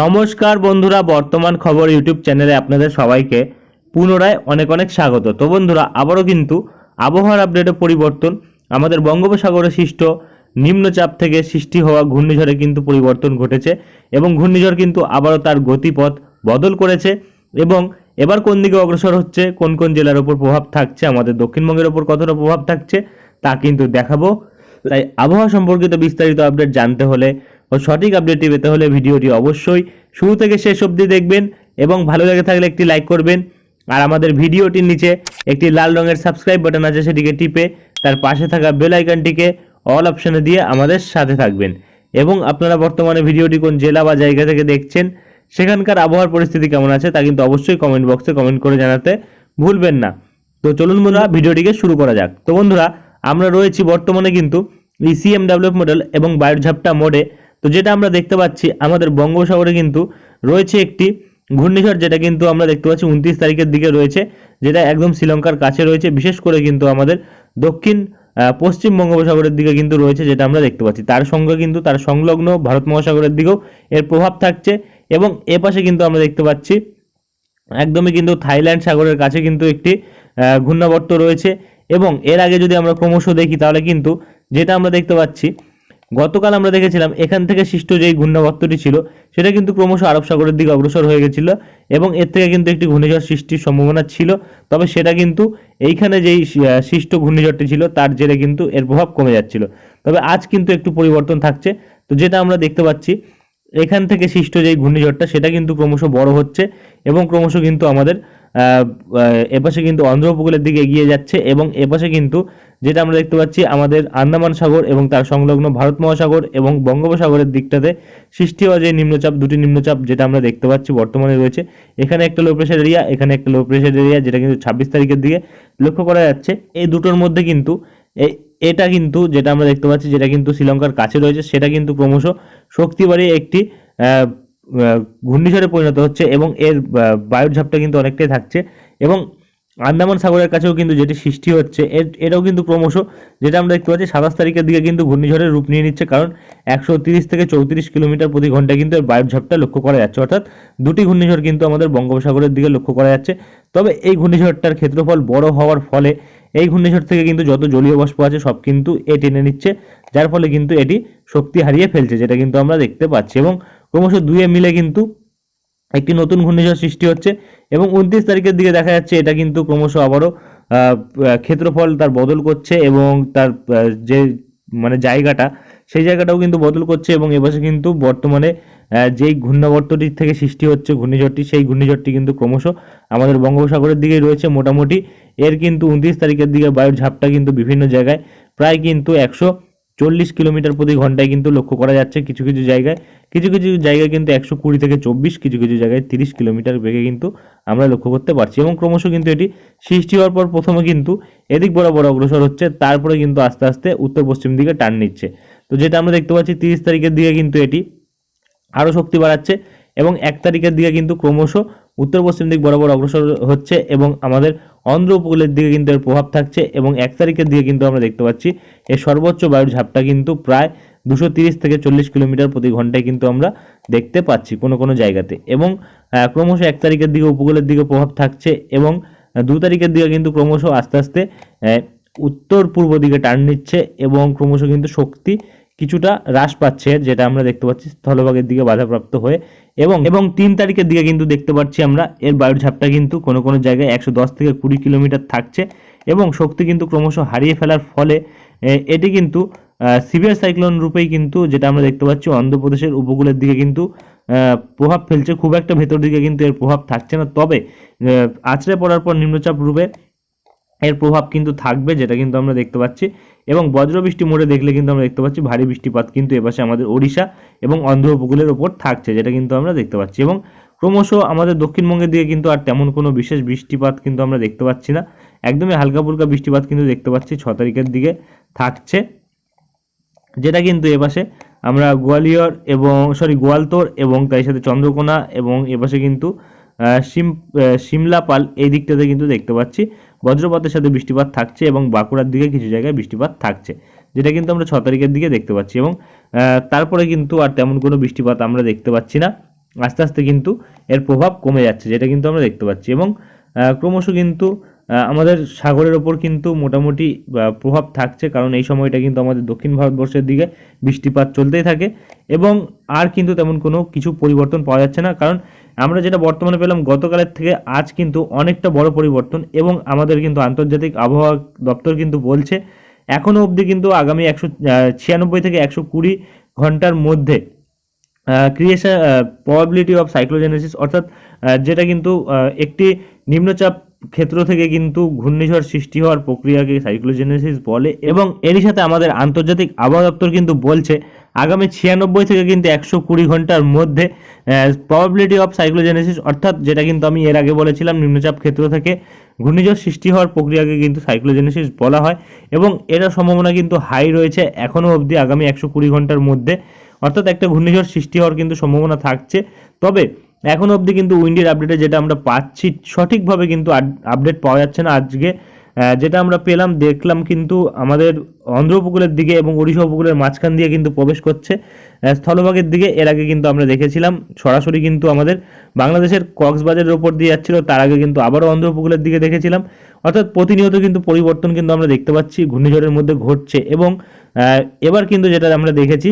নমস্কার বন্ধুরা, বর্তমান খবর ইউটিউব চ্যানেলে আপনাদের সবাইকে পুনরায় অনেক অনেক স্বাগত। তো বন্ধুরা, আবারও কিন্তু আবহাওয়ার আপডেটে পরিবর্তন, আমাদের বঙ্গোপসাগরে সৃষ্ট নিম্নচাপ থেকে সৃষ্টি হওয়া ঘূর্ণিঝড়ে কিন্তু পরিবর্তন ঘটেছে এবং ঘূর্ণিঝড় কিন্তু আবারও তার গতিপথ বদল করেছে এবং এবার কোন দিকে অগ্রসর হচ্ছে, কোন কোন জেলার ওপর প্রভাব থাকছে, আমাদের দক্ষিণবঙ্গের ওপর কতটা প্রভাব থাকছে তা কিন্তু দেখাবো। তাই আবহাওয়া সম্পর্কিত বিস্তারিত আপডেট জানতে হলে ও সঠিক আপডেটটি পেতে হলে ভিডিওটি অবশ্যই শুরু থেকে শেষ অবধি দেখবেন এবং ভালো লেগে থাকলে একটি লাইক করবেন। আর আমাদের ভিডিওটির নিচে একটি লাল রঙের সাবস্ক্রাইব বাটন আছে, সেটিকে টিপে তার পাশে থাকা বেল আইকনটিকে অল অপশনে দিয়ে আমাদের সাথে থাকবেন। এবং আপনারা বর্তমানে ভিডিওটি কোন জেলা বা জায়গা থেকে দেখছেন, সেখানকার আবহাওয়ার পরিস্থিতি কেমন আছে তা কিন্তু অবশ্যই কমেন্ট বক্সে কমেন্ট করে জানাতে ভুলবেন না। তো চলুন বন্ধুরা, ভিডিওটিকে শুরু করা যাক। তো বন্ধুরা, আমরা রয়েছি বর্তমানে কিন্তু ইসিএম ডেভেলপ মডেল এবং বায়ুঝাপটা মোডে তো যেটা আমরা দেখতে পাচ্ছি, আমাদের বঙ্গোপসাগরে কিন্তু রয়েছে একটি ঘূর্ণিঝড় যেটা কিন্তু আমরা দেখতে পাচ্ছি উনত্রিশ তারিখের দিকে রয়েছে, যেটা একদম শ্রীলঙ্কার কাছে রয়েছে, বিশেষ করে কিন্তু আমাদের দক্ষিণ পশ্চিম বঙ্গোপসাগরের দিকে কিন্তু রয়েছে যেটা আমরা দেখতে পাচ্ছি। তার সঙ্গে কিন্তু তার সংলগ্ন ভারত মহাসাগরের দিকেও এর প্রভাব থাকছে এবং এ পাশে কিন্তু আমরা দেখতে পাচ্ছি, একদমই কিন্তু থাইল্যান্ড সাগরের কাছে কিন্তু একটি ঘূর্ণাবর্ত রয়েছে এবং এর আগে যদি আমরা ক্রমশ দেখি তাহলে কিন্তু যেটা আমরা দেখতে পাচ্ছি গতকাল আমরা দেখেছিলাম এখান থেকে সৃষ্ট যেই ঘূর্ণাবর্তটি ছিল, সেটা কিন্তু ক্রমশ আরব সাগরের দিকে অগ্রসর হয়ে গেছিল এবং এর থেকে কিন্তু একটি ঘূর্ণিঝড় সৃষ্টির সম্ভাবনা ছিল। তবে সেটা কিন্তু এইখানে যেই সৃষ্ট ঘূর্ণিঝড়টি ছিল, তার জেরে কিন্তু এর প্রভাব কমে যাচ্ছিল। তবে আজ কিন্তু একটু পরিবর্তন থাকছে। তো যেটা আমরা দেখতে পাচ্ছি, এখান থেকে সৃষ্ট যে ঘূর্ণিঝড়টা, সেটা কিন্তু ক্রমশ বড় হচ্ছে এবং ক্রমশ কিন্তু আমাদের এপাশে কিন্তু অন্ধ্র উপকূলের দিকে এগিয়ে যাচ্ছে এবং এপাশে কিন্তু যেটা আমরা দেখতে পাচ্ছি, আমাদের আন্দামান সাগর এবং তার সংলগ্ন ভারত মহাসাগর এবং বঙ্গোপসাগরের দিকটাতে সৃষ্টি হওয়া যে নিম্নচাপ, দুটি নিম্নচাপ যেটা আমরা দেখতে পাচ্ছি বর্তমানে রয়েছে। এখানে একটা লো প্রেশার এরিয়া এখানে একটা লো প্রেশার এরিয়া যেটা কিন্তু ছাব্বিশ তারিখের দিকে লক্ষ্য করা যাচ্ছে। এই দুটোর মধ্যে কিন্তু এই এটা কিন্তু যেটা আমরা দেখতে পাচ্ছি, যেটা কিন্তু শ্রীলঙ্কার কাছে রয়েছে, সেটা কিন্তু ক্রমশ শক্তি একটি ঘূর্ণিঝড়ে পরিণত হচ্ছে এবং এর বায়ুর ঝাপটা কিন্তু অনেকটাই থাকছে এবং আন্দামান সাগরের কাছেও কিন্তু যেটি সৃষ্টি হচ্ছে, এর, এটাও কিন্তু ক্রমশ যেটা আমরা দেখতে পাচ্ছি সাতাশ তারিখের দিকে কিন্তু ঘূর্ণিঝড়ের রূপ নিয়ে নিচ্ছে, কারণ একশো তিরিশ থেকে চৌত্রিশ কিলোমিটার প্রতি ঘন্টায় কিন্তু এর বায়ুর ঝাপটা লক্ষ্য করা যাচ্ছে, অর্থাৎ দুটি ঘূর্ণিঝড় কিন্তু আমাদের বঙ্গোপসাগরের দিকে লক্ষ্য করা যাচ্ছে। তবে এই ঘূর্ণিঝড়টার ক্ষেত্রফল বড় হওয়ার ফলে এই ঘূর্ণিঝড় থেকে কিন্তু যত জলীয় বাষ্প আছে সব কিন্তু এ টেনে নিচ্ছে, যার ফলে কিন্তু এটি শক্তি হারিয়ে ফেলছে, যেটা কিন্তু আমরা দেখতে পাচ্ছি এবং ক্রমশ দুয়ে মিলে কিন্তু একটি নতুন ঘূর্ণিঝড় সৃষ্টি হচ্ছে এবং উনত্রিশ তারিখের দিকে দেখা যাচ্ছে এটা কিন্তু ক্রমশ আবারও ক্ষেত্রফল তার বদল করছে এবং তার যে মানে জায়গাটা, সেই জায়গাটাও কিন্তু বদল করছে এবং এবছর কিন্তু বর্তমানে যেই ঘূর্ণাবর্তটি থেকে সৃষ্টি হচ্ছে ঘূর্ণিঝড়টি, সেই ঘূর্ণিঝড়টি কিন্তু ক্রমশ আমাদের বঙ্গোপসাগরের দিকেই রয়েছে মোটামুটি। এর কিন্তু উনত্রিশ তারিখের দিকে বায়ুর ঝাপটা কিন্তু বিভিন্ন জায়গায় প্রায় কিন্তু একশো চল্লিশ কিলোমিটার প্রতি ঘন্টায় কিন্তু লক্ষ্য করা যাচ্ছে কিছু কিছু জায়গায়। কিছু কিছু জায়গায় কিন্তু একশো কুড়ি থেকে চব্বিশ, কিছু কিছু জায়গায় তিরিশ কিলোমিটার বেগে কিন্তু আমরা লক্ষ্য করতে পারছি এবং ক্রমশ কিন্তু এটি সৃষ্টি হওয়ার পর প্রথমে কিন্তু এদিক বরাবর অগ্রসর হচ্ছে, তারপরে কিন্তু আস্তে আস্তে উত্তর পশ্চিম দিকে টান নিচ্ছে। তো যেটা আমরা দেখতে পাচ্ছি, তিরিশ তারিখের দিকে কিন্তু এটি আরও শক্তি বাড়াচ্ছে এবং এক তারিখের দিকে কিন্তু ক্রমশ উত্তর পশ্চিম দিক বরাবর অগ্রসর হচ্ছে এবং আমাদের অন্ধ্র উপকূলের দিকে কিন্তু এর প্রভাব থাকছে এবং এক তারিখের দিকে কিন্তু আমরা দেখতে পাচ্ছি এর সর্বোচ্চ বায়ুর ঝাপটা কিন্তু প্রায় দুশো তিরিশ থেকে চল্লিশ কিলোমিটার প্রতি ঘন্টায় কিন্তু আমরা দেখতে পাচ্ছি কোনো কোনো জায়গাতে এবং ক্রমশ এক তারিখের দিকে উপকূলের দিকে প্রভাব থাকছে এবং দু তারিখের দিকে কিন্তু ক্রমশ আস্তে আস্তে উত্তর পূর্ব দিকে টার্ন নিচ্ছে এবং ক্রমশ কিন্তু শক্তি কিছুটা হ্রাস পাচ্ছে, যেটা আমরা দেখতে পাচ্ছি স্থলভাগের দিকে বাধাপ্রাপ্ত হয়ে এবং এবং তিন তারিখের দিকে কিন্তু দেখতে পাচ্ছি আমরা, এর বায়ুর ঝাপটা কিন্তু কোনো কোনো জায়গায় একশো দশ থেকে কুড়ি কিলোমিটার থাকছে এবং শক্তি কিন্তু ক্রমশ হারিয়ে ফেলার ফলে এটি কিন্তু সিভিয়ার সাইক্লোন রূপেই কিন্তু যেটা আমরা দেখতে পাচ্ছি অন্ধ্রপ্রদেশের উপকূলের দিকে কিন্তু প্রভাব ফেলছে, খুব একটা ভেতর দিকে কিন্তু এর প্রভাব থাকছে না। তবে আছড়ে পড়ার পর নিম্নচাপ রূপে এর প্রভাব কিন্তু থাকবে, যেটা কিন্তু আমরা দেখতে পাচ্ছি। এবং বজ্রবৃষ্টি মোড়ে দেখলে কিন্তু আমরা দেখতে পাচ্ছি ভারী বৃষ্টিপাত কিন্তু এপাশে আমাদের ওড়িশা এবং অন্ধ্র উপকূলের ওপর থাকছে, যেটা কিন্তু আমরা দেখতে পাচ্ছি। এবং ক্রমশ আমাদের দক্ষিণবঙ্গের দিকে কিন্তু আর তেমন কোনো বিশেষ বৃষ্টিপাত কিন্তু আমরা দেখতে পাচ্ছি না। একদমই হালকা ফুলকা বৃষ্টিপাত কিন্তু দেখতে পাচ্ছি, ছ তারিখের দিকে থাকছে। যেটা কিন্তু এপাশে আমরা গোয়ালিয়র এবং সরি গোয়ালতোর এবং তার সাথে চন্দ্রকোনা এবং এপাশে কিন্তু সিম সিমলাপাল এই দিকটাতে কিন্তু দেখতে পাচ্ছি। বজ্রপাতের সাথে বৃষ্টিপাত থাকছে এবং বাঁকুড়ার দিকে কিছু জায়গায় বৃষ্টিপাত থাকছে, যেটা কিন্তু আমরা ছ তারিখের দিকে দেখতে পাচ্ছি এবং তারপরে কিন্তু আর তেমন কোনো বৃষ্টিপাত আমরা দেখতে পাচ্ছি না। আস্তে আস্তে কিন্তু এর প্রভাব কমে যাচ্ছে, যেটা কিন্তু আমরা দেখতে পাচ্ছি এবং ক্রমশ কিন্তু আমাদের সাগরের ওপর কিন্তু মোটামুটি প্রভাব থাকছে কারণ এই সময়টা কিন্তু আমাদের দক্ষিণ ভারতবর্ষের দিকে বৃষ্টিপাত চলতেই থাকে এবং আর কিন্তু তেমন কোনো কিছু পরিবর্তন পাওয়া যাচ্ছে না কারণ আমরা যেটা বর্তমানে পেলাম গতকালের থেকে আজ কিন্তু অনেকটা বড় পরিবর্তন এবং আমাদের কিন্তু আন্তর্জাতিক আবহাওয়া দপ্তর কিন্তু বলছে এখনও অবধি কিন্তু আগামী একশো ছিয়ানব্বই থেকে একশো কুড়ি ঘণ্টার মধ্যে ক্রিয়েশন প্রবাবিলিটি অফ সাইক্লোজেনেসিস অর্থাৎ যেটা কিন্তু একটি নিম্নচাপ ক্ষেত্র থেকে কিন্তু ঘূর্ণিঝড় সৃষ্টি হওয়ার প্রক্রিয়াকে সাইক্লোজেনেসিস বলে এবং এরই সাথে আমাদের আন্তর্জাতিক আবহাওয়া দপ্তর কিন্তু বলছে, আগামী ছিয়ানব্বই থেকে কিন্তু একশো কুড়ি ঘণ্টার মধ্যে প্রবাবিলিটি অফ সাইক্লোজেনেসিস অর্থাৎ যেটা কিন্তু আমি এর আগে বলেছিলাম, নিম্নচাপ ক্ষেত্র থেকে ঘূর্ণিঝড় সৃষ্টি হওয়ার প্রক্রিয়াকে কিন্তু সাইক্লোজেনেসিস বলা হয় এবং এটার সম্ভাবনা কিন্তু হাই রয়েছে এখনও অবধি আগামী একশো কুড়ি ঘণ্টার মধ্যে। অর্থাৎ একটা ঘূর্ণিঝড় সৃষ্টি হওয়ার কিন্তু সম্ভাবনা থাকছে। তবে এখন অবধি কিন্তু উইন্ডের আপডেটে যেটা আমরা পাচ্ছি, সঠিকভাবে কিন্তু আপডেট পাওয়া যাচ্ছে না আজকে। যেটা আমরা পেলাম, দেখলাম কিন্তু আমাদের অন্ধ্র উপকূলের দিকে এবং ওড়িশা উপকূলের মাঝখান দিয়ে কিন্তু প্রবেশ করছে। স্থলভাগের দিকে, এর আগে কিন্তু আমরা দেখেছিলাম, সরাসরি কিন্তু আমাদের বাংলাদেশের কক্সবাজারের ওপর দিয়ে যাচ্ছিল, তার আগে কিন্তু আবারও অন্ধ্র উপকূলের দিকে দেখেছিলাম। অর্থাৎ প্রতিনিয়ত কিন্তু পরিবর্তন কিন্তু আমরা দেখতে পাচ্ছি, ঘূর্ণিঝড়ের মধ্যে ঘটছে এবং এবার কিন্তু যেটা আমরা দেখেছি,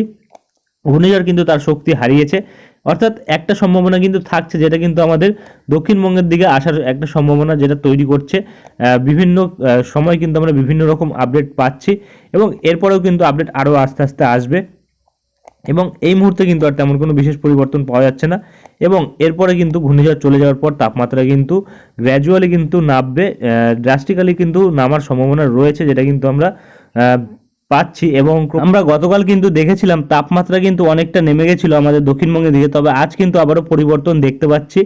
ঘূর্ণিঝড় কিন্তু তার শক্তি হারিয়েছে। অর্থাৎ একটা সম্ভাবনা কিন্তু থাকছে যেটা কিন্তু আমাদের দক্ষিণবঙ্গের দিকে আসার একটা সম্ভাবনা যেটা তৈরি করছে। বিভিন্ন সময় কিন্তু আমরা বিভিন্ন রকম আপডেট পাচ্ছি এবং এরপরেও কিন্তু আপডেট আরও আস্তে আস্তে আসবে। এবং এই মুহূর্তে কিন্তু আর তেমন কোনো বিশেষ পরিবর্তন পাওয়া যাচ্ছে না এবং এরপরে কিন্তু ঘূর্ণিঝড় চলে যাওয়ার পর তাপমাত্রা কিন্তু গ্র্যাজুয়ালি কিন্তু নামবে ড্রাস্টিক্যালি কিন্তু নামার সম্ভাবনা রয়েছে যেটা কিন্তু আমরা পাচ্ছি এবং আমরা গতকাল কিন্তু দেখেছিলাম তাপমাত্রা কিন্তু অনেকটা নেমে গেছিল আমাদের দক্ষিণবঙ্গের দিকে, তবে আজ কিন্তু আবারও পরিবর্তন দেখতে পাচ্ছি।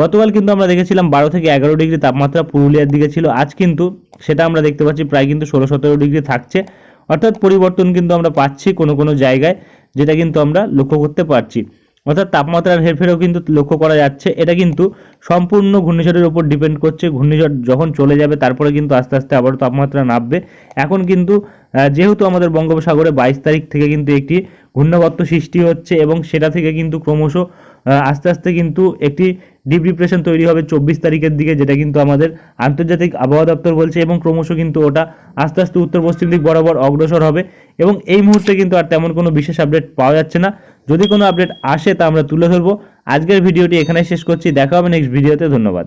গতকাল কিন্তু আমরা দেখেছিলাম বারো থেকে এগারো ডিগ্রি তাপমাত্রা পুরুলিয়ার দিকে ছিল, আজ কিন্তু সেটা আমরা দেখতে পাচ্ছি প্রায় কিন্তু ষোলো সতেরো ডিগ্রি থাকছে। অর্থাৎ পরিবর্তন কিন্তু আমরা পাচ্ছি কোনো কোনো জায়গায়, যেটা কিন্তু আমরা লক্ষ্য করতে পারছি। অর্থাৎ তাপমাত্রার হেরফেরও কিন্তু লক্ষ্য করা যাচ্ছে। এটা কিন্তু সম্পূর্ণ ঘূর্ণিঝড়ের উপর ডিপেন্ড করছে। ঘূর্ণিঝড় যখন চলে যাবে, তারপরে কিন্তু আস্তে আস্তে আবার তাপমাত্রা নামবে। এখন কিন্তু যেহেতু আমাদের বঙ্গোপসাগরে বাইশ তারিখ থেকে কিন্তু একটি ঘূর্ণাবর্ত সৃষ্টি হচ্ছে এবং সেটা থেকে কিন্তু ক্রমশ আস্তে আস্তে কিন্তু একটি ডিপ ডিপ্রেশন তৈরি হবে চব্বিশ তারিখের দিকে, যেটা কিন্তু আমাদের আন্তর্জাতিক আবহাওয়া দপ্তর বলছে এবং ক্রমশ কিন্তু ওটা আস্তে আস্তে উত্তর পশ্চিম দিক বরাবর অগ্রসর হবে। এবং এই মুহূর্তে কিন্তু আর তেমন কোনো বিশেষ আপডেট পাওয়া যাচ্ছে না। যদি কোনো আপডেট আসে তা আমরা তুলে ধরবো। আজকের ভিডিওটি এখানে শেষ করছি। দেখা হবে নেক্সট ভিডিওতে ধন্যবাদ।